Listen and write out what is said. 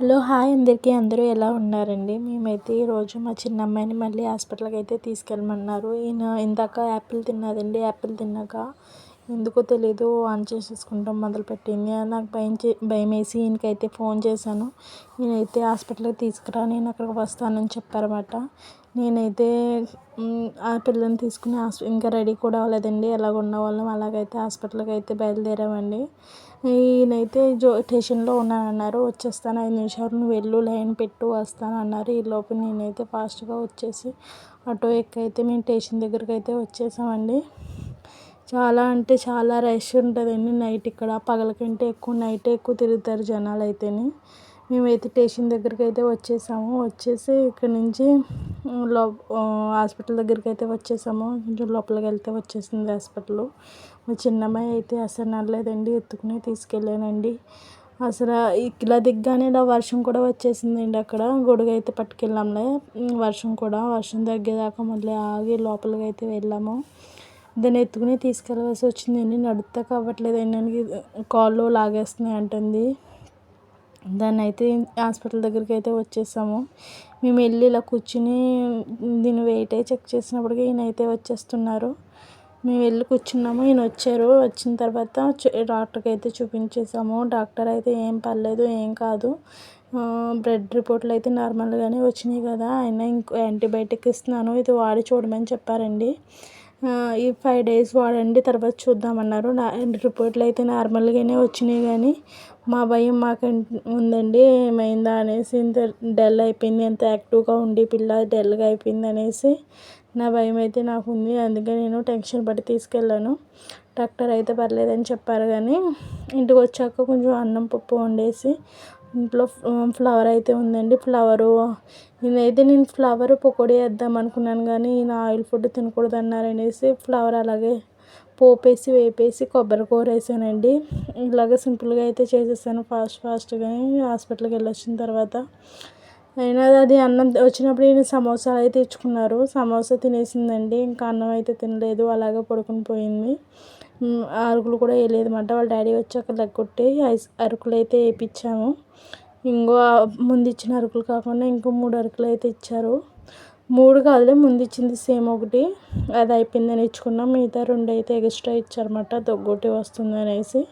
Hello hi అందరికీ. అందరూ ఎలా ఉన్నారండి? మేమైతే ఈరోజు మా చిన్న అమ్మాయిని మళ్ళీ హాస్పిటల్కి అయితే తీసుకెళ్ళమన్నారు. ఈయన ఇందాక యాపిల్ తిన్నదండి యాపిల్ తిన్నాక ఎందుకో తెలియదు ఆన్ చేసేసుకుంటాం మొదలుపెట్టింది. నాకు భయం చే భయం వేసి ఈయనకైతే ఫోన్ చేశాను. ఈయనైతే హాస్పిటల్కి తీసుకురా నేను అక్కడికి వస్తానని చెప్పారన్నమాట. నేనైతే ఆ పిల్లని తీసుకుని ఇంకా రెడీ కూడా అవ్వలేదండి. ఎలాగ ఉండవాళ్ళం అలాగైతే హాస్పిటల్కి అయితే బయలుదేరామండి. ఈయనైతే జో స్టేషన్లో ఉన్నానన్నారు. వచ్చేస్తాను ఐదు నిమిషాలు నువ్వు వెళ్ళు లైన్ పెట్టు వస్తాను అన్నారు. ఈ లోపు నేనైతే ఫాస్ట్గా వచ్చేసి ఆటో ఎక్కైతే మేము స్టేషన్ దగ్గరికి అయితే వచ్చేసామండి. చాలా అంటే చాలా రష్ ఉంటుందండి నైట్ ఇక్కడ. పగల కంటే ఎక్కువ నైటే ఎక్కువ తిరుగుతారు జనాలు అయితేని మేమైతే స్టేషన్ దగ్గరికి అయితే వచ్చేసాము. వచ్చేసి ఇక్కడ నుంచి లో హాస్పిటల్ దగ్గరికి అయితే వచ్చేసాము. కొంచెం లోపలికి వెళ్తే వచ్చేసింది హాస్పిటల్. మా చిన్నమ్మాయి అయితే అసలు నడలేదండి. ఎత్తుకుని తీసుకెళ్ళానండి. అసలు ఇలా దిగ్గానే ఇలా వర్షం కూడా వచ్చేసిందండి అక్కడ. గొడుగు అయితే పట్టుకెళ్ళాంలే. వర్షం కూడా. వర్షం తగ్గేదాకా మళ్ళీ ఆగి లోపలికి అయితే వెళ్ళాము. దాన్ని ఎత్తుకుని తీసుకెళ్ళవలసి వచ్చిందండి నడుస్తా కావట్లేదు. అయినానికి కాళ్ళు లాగేస్తున్నాయి అంటుంది. దాన్ని అయితే హాస్పిటల్ దగ్గరికి అయితే వచ్చేసాము. మేము వెళ్ళి ఇలా కూర్చుని దీని వెయిట్ చెక్ చేసినప్పటికీ ఈయన అయితే వచ్చేస్తున్నారు. మేము వెళ్ళి కూర్చున్నాము. ఈయన వచ్చారు. వచ్చిన తర్వాత డాక్టర్కి అయితే చూపించేసాము. డాక్టర్ అయితే ఏం పర్లేదు ఏం కాదు. బ్లడ్ రిపోర్ట్లు అయితే నార్మల్గానే వచ్చినాయి కదా. ఆయన ఇంకో యాంటీబయాటిక్ ఇస్తున్నాను. ఇది వాడి చూడమని చెప్పారండి. ఈ ఫైవ్ డేస్ వాడండి తర్వాత చూద్దామన్నారు. నా రిపోర్ట్లు అయితే నార్మల్గానే వచ్చినాయి కానీ మా భయం మాకు ఉందండి ఏమైందా అనేసి ఇంత డల్ అయిపోయింది ఎంత యాక్టివ్గా ఉండి పిల్ల డల్గా అయిపోయింది అనేసి నా భయం అయితే నాకు ఉంది. అందుకే నేను టెన్షన్ పడి తీసుకెళ్ళాను. డాక్టర్ అయితే పర్లేదని చెప్పారు కానీ ఇంటికి వచ్చాక కొంచెం అన్నం పప్పు వండేసి ఇంట్లో ఫ్లవర్ అయితే ఉందండి. ఫ్లవరు నేనైతే నేను ఫ్లవర్ పకోడీ వేద్దాం అనుకున్నాను కానీ ఈయన ఆయిల్ ఫుడ్ తినకూడదు అన్నారు అనేసి ఫ్లవర్ అలాగే పోపేసి వేపేసి కొబ్బరి కూర వేసానండి. ఇలాగ సింపుల్గా అయితే చేసేసాను. ఫాస్ట్ ఫాస్ట్గా హాస్పిటల్కి వెళ్ళి వచ్చిన తర్వాత. అయినా అది అన్నం వచ్చినప్పుడు ఈయన సమోసాలు అయితే తెచ్చుకున్నారు. సమోసా తినేసిందండి. ఇంకా అన్నం అయితే తినలేదు. అలాగే పడుకుని పోయింది. అరుకులు కూడా వేయలేదు అనమాట వాళ్ళ డాడీ వచ్చాక లెగ్గొట్టి ఐస్ అరుకులు అయితే వేయించాము. ఇంకో ముందు ఇచ్చిన అరుకులు కాకుండా ఇంకో మూడు అరుకులు అయితే ఇచ్చారు. మూడు కాదులే ముందు ఇచ్చింది సేమ్ ఒకటి. అది అయిపోయిందని ఇచ్చుకున్నాం. మిగతా రెండు అయితే ఎక్స్ట్రా ఇచ్చారన్నమాట. దొగ్గొట్టి వస్తుంది అనేసి.